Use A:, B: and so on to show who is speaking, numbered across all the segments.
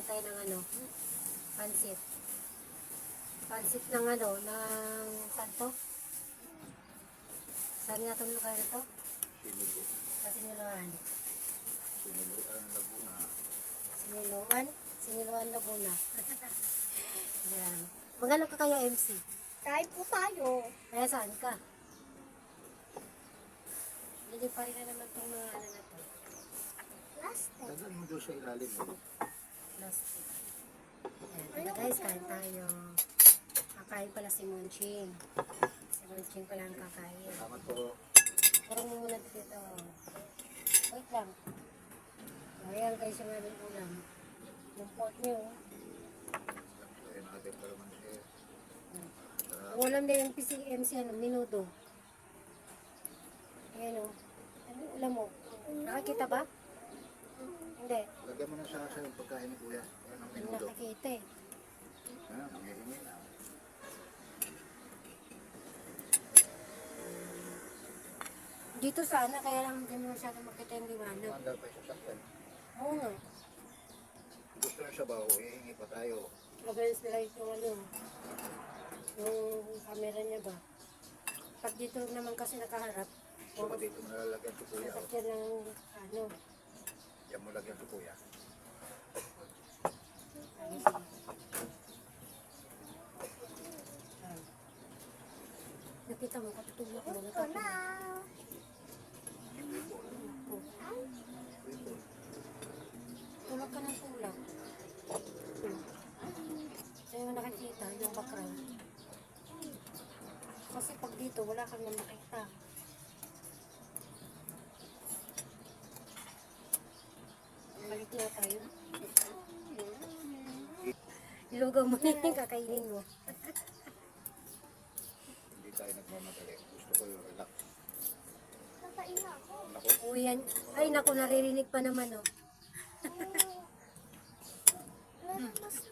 A: Kain tayo ng ano, pansit. Pansit ng ano, ng saan to? Saan nga itong lugar ito?
B: Sinulo.
A: Sa Siniluan.
B: Sinuloan Laguna.
A: Siniluan? Siniluan Laguna. Yan. Magano ka kaya MC?
C: Kain po tayo.
A: Kaya saan ka? Hindi pa rin na naman itong mga ano na to.
C: Last time.
B: Tagal mo doon sa ilalim. eh.
A: Plastic. Ayan, guys, kain tayo. Kakain pala si Munching. Si Munching pala ang kakain.
B: Salamat po.
A: Parang mo muna dito. Wait lang. Ayan guys, yung aming ulam. Yung pork
B: eh.
A: Ang ulam na yung PCMC, ano, minuto. Ayan o. Ano yung ulam mo? Nakakita ba? Hindi.
B: Lagyan mo na sa asa yung pagkain ni Kuya. Ang
A: Hindi nakakita eh.
B: Nangihingi na.
A: Dito sana, kaya lang hindi mo masyado makita yung liwanag.
B: Mandal pa sa saktan.
A: Oo nga.
B: Gusto na siya ba? Hihingi pa tayo.
A: Magalis nila yung ano, yung camera niya ba. Pag dito naman kasi nakaharap,
B: So, dito mo nalalagyan si Kuya. oh.
A: sasakyan ng ano,
B: Yan mo lagyan si Kuya.
A: Nakita mo, katutulog mo,
C: na.
A: Tulog ka ng tulog. Sa'yo mo nakikita yung background. Kasi pag dito, wala kang na makita. Balik na tayo. Ilugaw mo na yung kakainin mo.
B: Hindi tayo nagmamadali. Gusto ko yung relax.
C: Nakain na ako.
B: Naku,
A: Uy, yan. Ay, naku, naririnig pa naman, oh.
C: Mas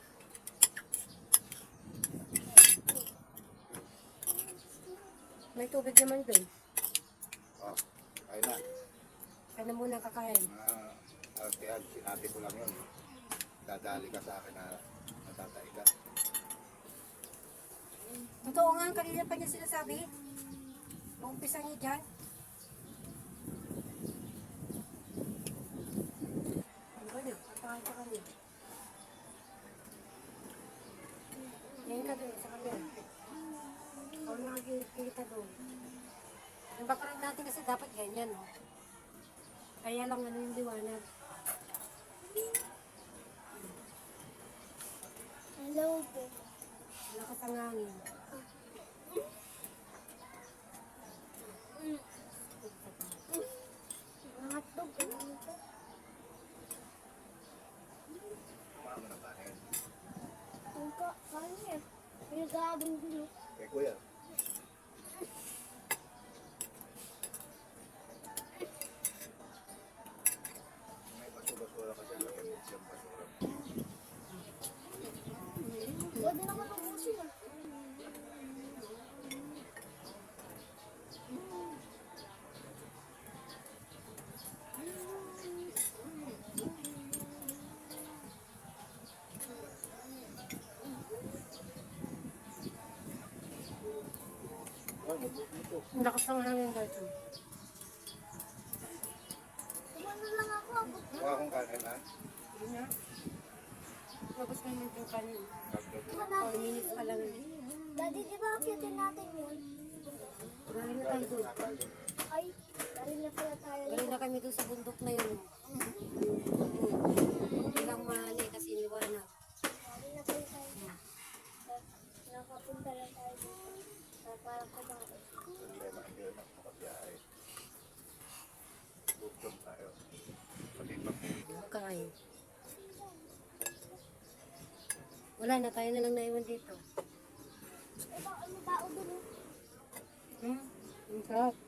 A: May tubig naman doon.
B: ah, ayun na.
A: Kaya na muna kakain.
B: Ah, Arte-arte, sinabi ko lang yun. Dadali ka sa akin na natatay ka.
A: Totoo nga, kanina pa niya sinasabi. Umpisa niya dyan. Ano ba niya? Patahan ka kanya. Ngayon ka doon sa kanya. Ako nakikita doon. Yung background natin kasi dapat ganyan, no? Kaya lang ano yung liwanag.
C: Hello po.
A: Lakas ang hangin.
C: Ano ito?
B: Kumain mo ng kanin.
C: Ang ka, kain eh. Pinagabang dito.
A: Ang lakas ang hangin dito.
C: Kumano lang ako.
B: Kuha akong kanin ha.
A: Yun na. Tapos na yung kanin.
B: Nagluto.
A: 4 minutes pa lang.
C: Daddy, di ba akitin natin yun?
A: Galing na tayo doon.
C: Ay, galing na pala tayo.
A: Galing na kami doon sa bundok na yun. Ilang mali kasi liwanag.
C: Galing na pala tayo. Nakapunta lang tayo dito.
B: Problema, hindi na makabiyahe. Bukod tayo. Mo.
A: Kain. Wala na, tayo na lang naiwan dito.
C: Ito, ano dun eh?
A: Hmm? Ang sarap.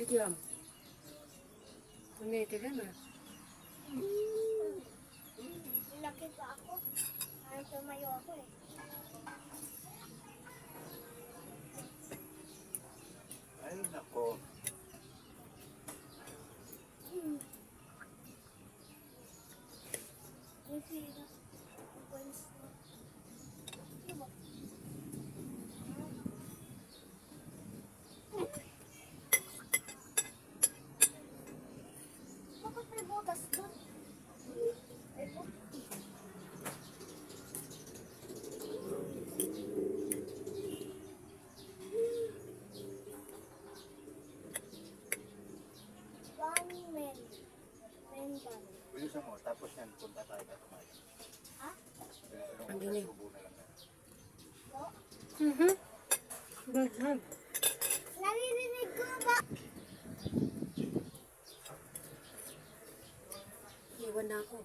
C: Biglam.
A: Kunete ka na.
C: Laki pa ako. Parang tumayo ako eh.
A: Mhm. Good.
C: Naririnig ko ba?
A: Iwan na ako.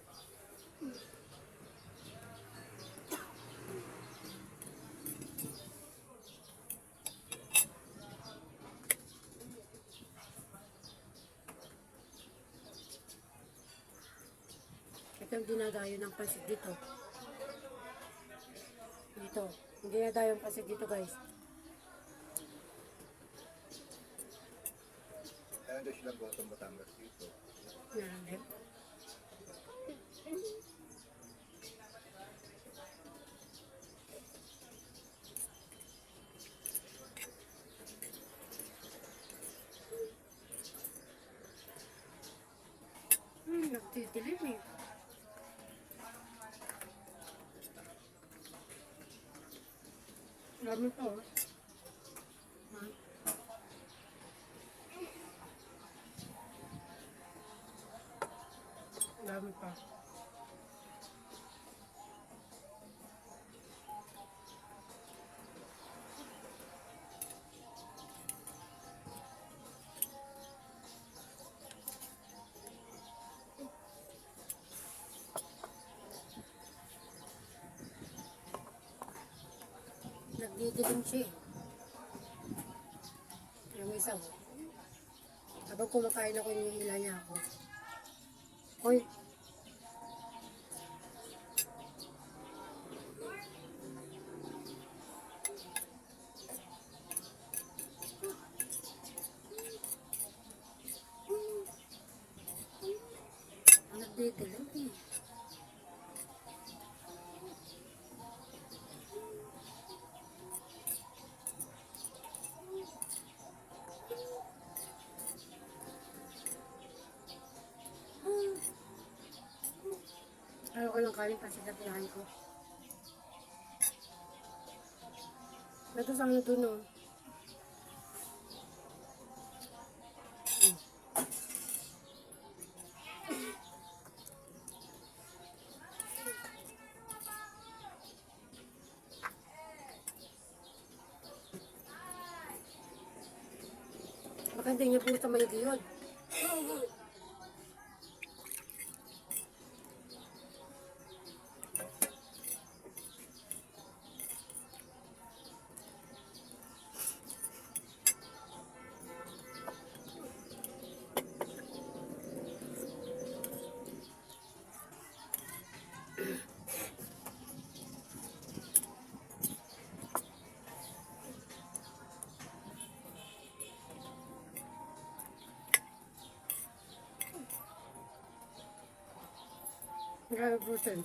A: Ito yung dinadayo ng pansit dito. Dito. Yung dinadayo ng pansit dito guys.
B: Kaya silang gotong Batangas dito.
A: Meron Dami pa Nagdidilim siya eh. Yung isa ko. Habang kumakain ako, hinihila niya ako. Hoy, galing pa sa tirahan ko. Natos ang ito no. Maganda niya po sa may giyod. 100%.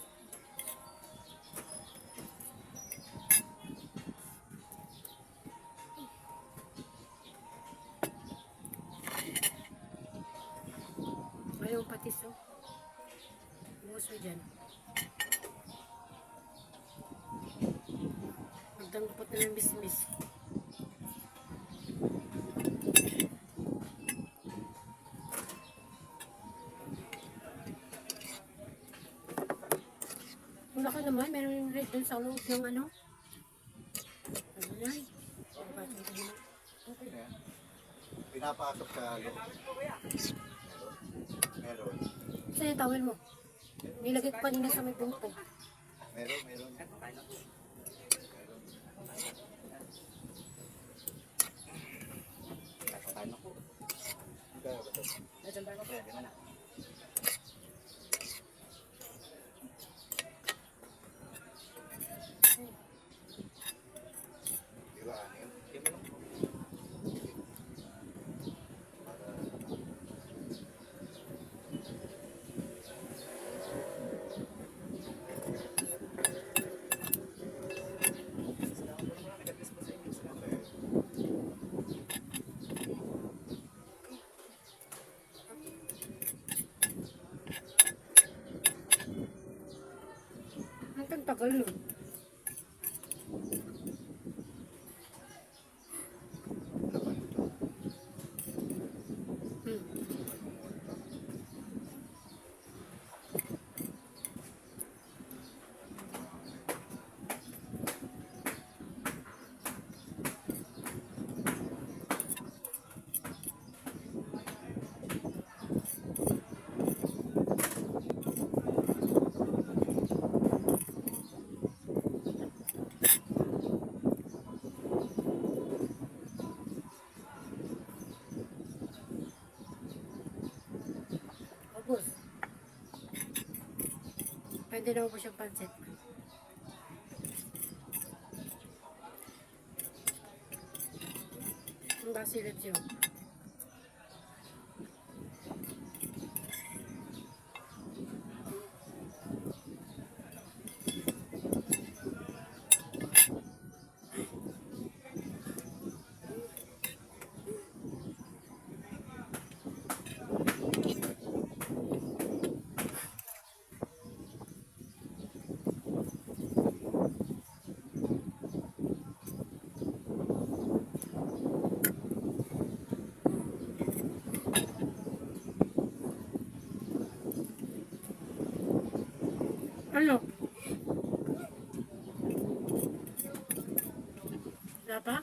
A: Ayaw patis, oh. Buso dyan. Magdangpot na ng bismis. Naman, meron yung red dun sa loob ng ano. Ano eh.
B: Yan. Pinapasok sa loob. Meron.
A: Saan yung towel mo? Nilagay ko kanina sa may bunto.
B: Meron, meron. Kaya ba
A: 个路 pwede naman po siyang pansit. Ang basilit yun. Ano? Wala pa?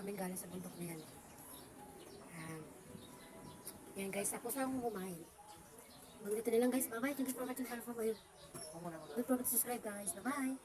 A: Kami galing sa bundok na yan. Um, yan guys, tapos na akong kumain. Hanggang dito na lang guys. Bye-bye. Thank you for watching. Para for you. Don't forget to subscribe guys. Bye-bye.